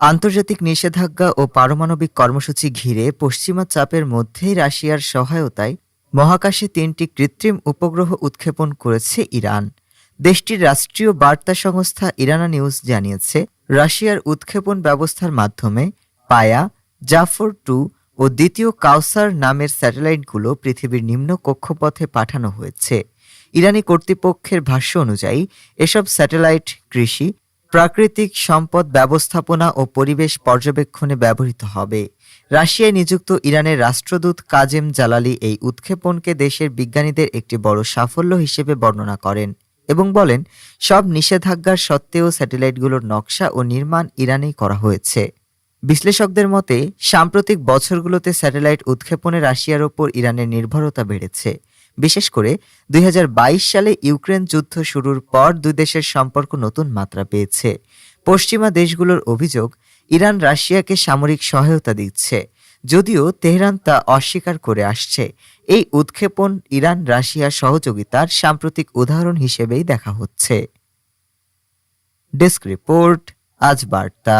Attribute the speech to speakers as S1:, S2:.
S1: আন্তর্জাতিক নিষেধাজ্ঞা ও পারমাণবিক কর্মসূচি ঘিরে পশ্চিমা চাপের মধ্যেই রাশিয়ার সহায়তায় মহাকাশে তিনটি কৃত্রিম উপগ্রহ উৎক্ষেপণ করেছে ইরান। দেশটির রাষ্ট্রীয় বার্তা সংস্থা ইরানা নিউজ জানিয়েছে, রাশিয়ার উৎক্ষেপণ ব্যবস্থার মাধ্যমে পায়া, জাফর টু ও দ্বিতীয় কাউসার নামের স্যাটেলাইটগুলো পৃথিবীর নিম্ন কক্ষপথে পাঠানো হয়েছে। ইরানি কর্তৃপক্ষের ভাষ্য অনুযায়ী, এসব স্যাটেলাইট কৃষি প্রাকৃতিক সম্পদ ব্যবস্থাপনা ও পরিবেশ পর্যবেক্ষণে ব্যবহৃত হবে। রাশিয়ায় নিযুক্ত ইরানের রাষ্ট্রদূত কাজেম জালালি এই উৎক্ষেপণকে দেশের বিজ্ঞানীদের একটি বড় সাফল্য হিসেবে বর্ণনা করেন এবং বলেন, সব নিষেধাজ্ঞার সত্ত্বেও স্যাটেলাইটগুলোর নকশা ও নির্মাণ ইরানেই করা হয়েছে। বিশ্লেষকদের মতে, সাম্প্রতিক বছরগুলোতে স্যাটেলাইট উৎক্ষেপণে রাশিয়ার ওপর ইরানের নির্ভরতা বেড়েছে। বিশেষ করে দুই হাজার বাইশ সালে ইউক্রেন যুদ্ধ শুরুর পর দুই দেশের সম্পর্ক নতুন মাত্রা পেয়েছে। পশ্চিমা দেশগুলোর অভিযোগ, ইরান রাশিয়াকে সামরিক সহায়তা দিচ্ছে, যদিও তেহরান তা অস্বীকার করে আসছে। এই উৎক্ষেপণ ইরান রাশিয়া সহযোগিতার সাম্প্রতিক উদাহরণ হিসেবেই দেখা হচ্ছে। ডেস্ক রিপোর্ট, আজ বার্তা।